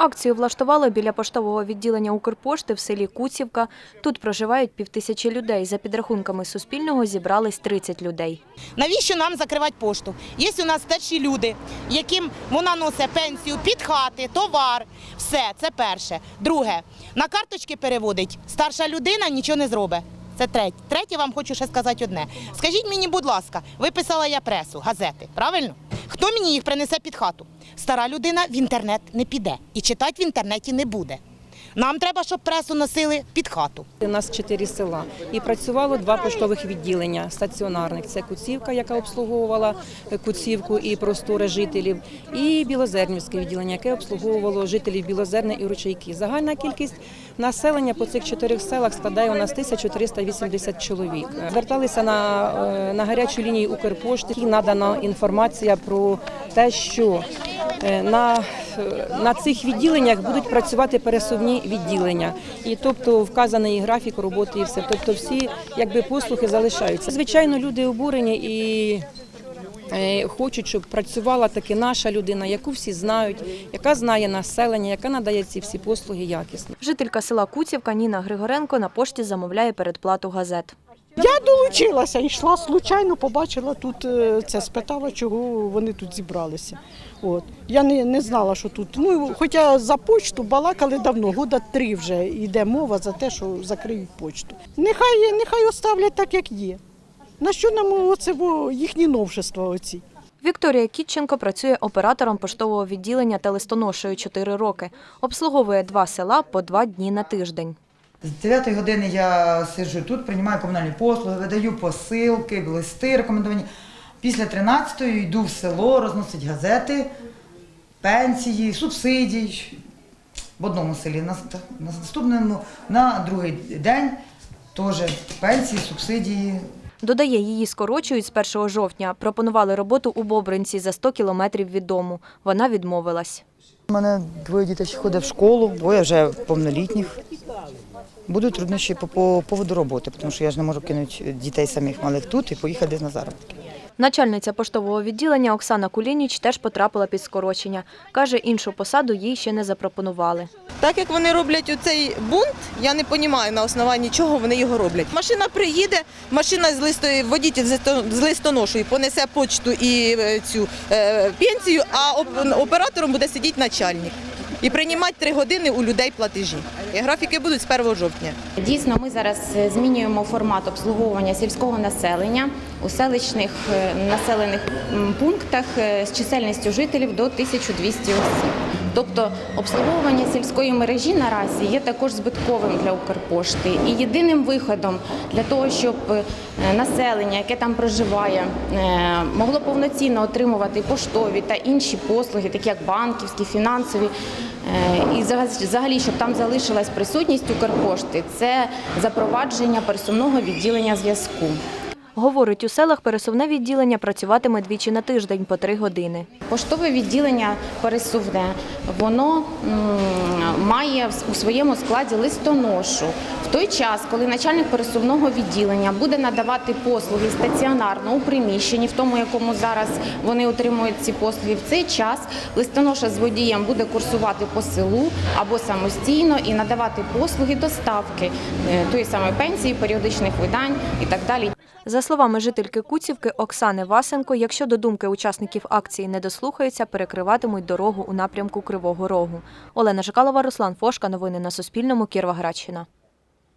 Акцію влаштували біля поштового відділення Укрпошти в селі Куцівка. Тут проживають півтисячі людей. За підрахунками Суспільного зібрались 30 людей. Навіщо нам закривати пошту? Є у нас старші люди, яким вона носить пенсію під хати, товар. Все, це перше. Друге, на карточки переводить старша людина, нічого не зробить. Це третє. Третє вам хочу ще сказати одне. Скажіть мені, будь ласка, виписала я пресу, газети, правильно? Хто мені їх принесе під хату? Стара людина в інтернет не піде і читати в інтернеті не буде. Нам треба, щоб пресу носили під хату. У нас чотири села і працювало два поштових відділення стаціонарних. Це Куцівка, яка обслуговувала Куцівку і простори жителів, і Білозернівське відділення, яке обслуговувало жителів Білозерне і Ручейки. Загальна кількість населення по цих чотирьох селах складає у нас 1380 чоловік. Зверталися на, е, на гарячу лінію Укрпошти. і надана інформація про те, що е, на, е, на цих відділеннях будуть працювати пересувні відділення, і тобто вказаний графік роботи і все. Тобто всі якби послуги залишаються. Звичайно, люди обурені і. е, Хочуть, щоб працювала таки наша людина, яку всі знають, яка знає населення, яка надає ці всі послуги якісно. Жителька села Куцівка Ніна Григоренко на пошті замовляє передплату газет. Я долучилася, йшла случайно, побачила тут е, це, спитала, чого вони тут зібралися. От. Я не, не знала, що тут. Ну, хоча за почту балакали давно, года три вже йде мова за те, що закриють почту. Нехай, нехай оставлять так, як є. На що нам оце їхні новшества оці? Вікторія Кітченко працює оператором поштового відділення та листоношею 4 роки. Обслуговує два села по два дні на тиждень. З 9 години я сиджу тут, приймаю комунальні послуги, видаю посилки, листи рекомендовані. Після 13 йду в село, розносить газети, пенсії, субсидії. В одному селі, на, на наступному, на другий день теж пенсії, субсидії. Додає, її скорочують з 1 жовтня. Пропонували роботу у Бобринці за 100 кілометрів від дому. Вона відмовилась. У мене двоє дітей ще ходять в школу, двоє вже повнолітніх. Будуть труднощі по, по поводу роботи, тому що я ж не можу кинути дітей самих малих тут і поїхати десь на заробітки. Начальниця поштового відділення Оксана Кулініч теж потрапила під скорочення. Каже, іншу посаду їй ще не запропонували. Так як вони роблять оцей бунт, я не розумію на основанні чого вони його роблять. Машина приїде, машина з листо, водитель з листо- з листоношою понесе почту і е, цю е, пенсію, а оператором буде сидіти начальник. І приймати три години у людей платежі. І графіки будуть з 1 жовтня. Дійсно, ми зараз е, змінюємо формат обслуговування сільського населення у селищних е, населених пунктах е, з чисельністю жителів до 1200 осіб. Тобто обслуговування сільської мережі наразі є також збитковим для Укрпошти і єдиним виходом для того, щоб е, населення, яке там проживає, е, могло повноцінно отримувати поштові та інші послуги, такі як банківські, фінансові. Е, І взагалі- щоб там залишилась присутність Укрпошти, це запровадження пересувного відділення зв'язку. Говорить, у селах пересувне відділення працюватиме двічі на тиждень по три години. Поштове відділення пересувне, воно має у своєму складі листоношу. В той час, коли начальник пересувного відділення буде надавати послуги стаціонарно у приміщенні, в тому, якому зараз вони отримують ці послуги, в цей час листоноша з водієм буде курсувати по селу або самостійно і надавати послуги доставки е, тої самої пенсії, періодичних видань і так далі. За словами жительки Куцівки Оксани Васенко, якщо до думки учасників акції не дослухаються, перекриватимуть дорогу у напрямку Кривого Рогу. Олена Жикалова, Руслан Фошка. Новини на Суспільному. Кіровоградщина.